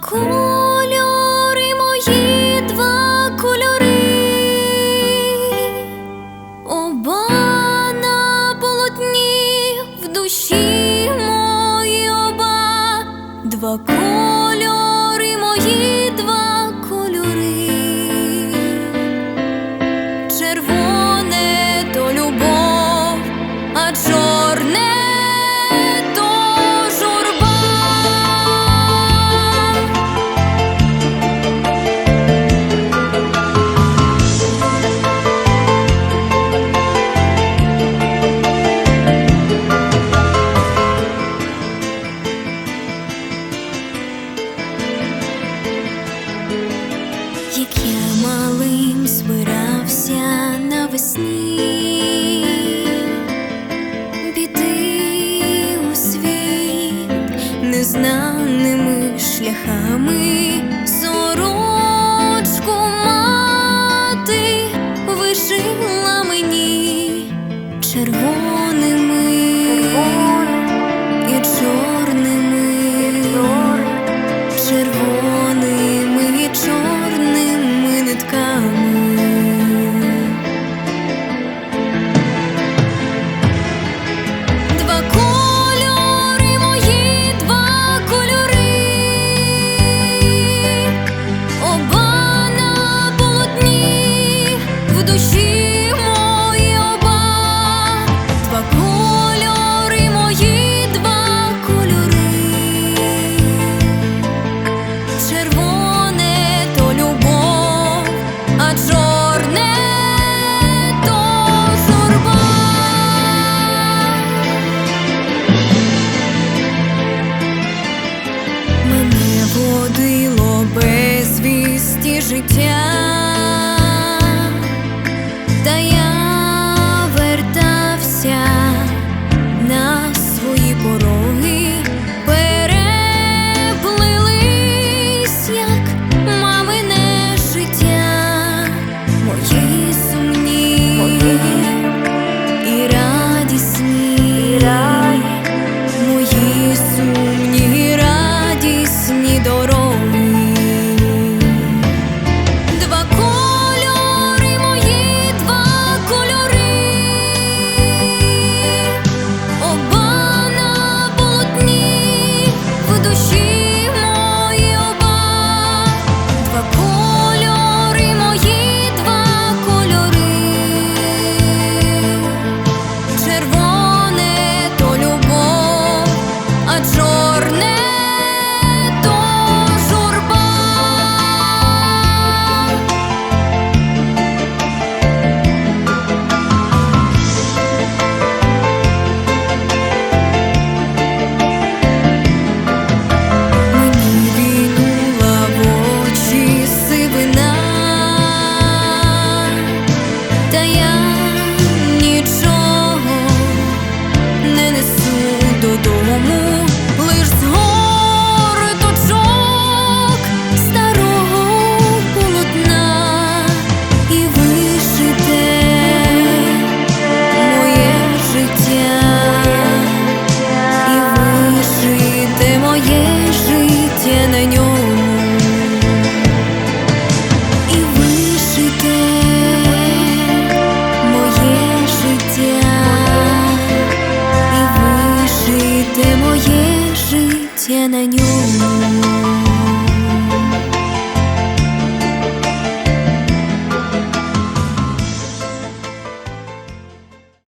この Малим збирався навесні піти у світ незнаними шляхами. червоний. Та я 奶牛。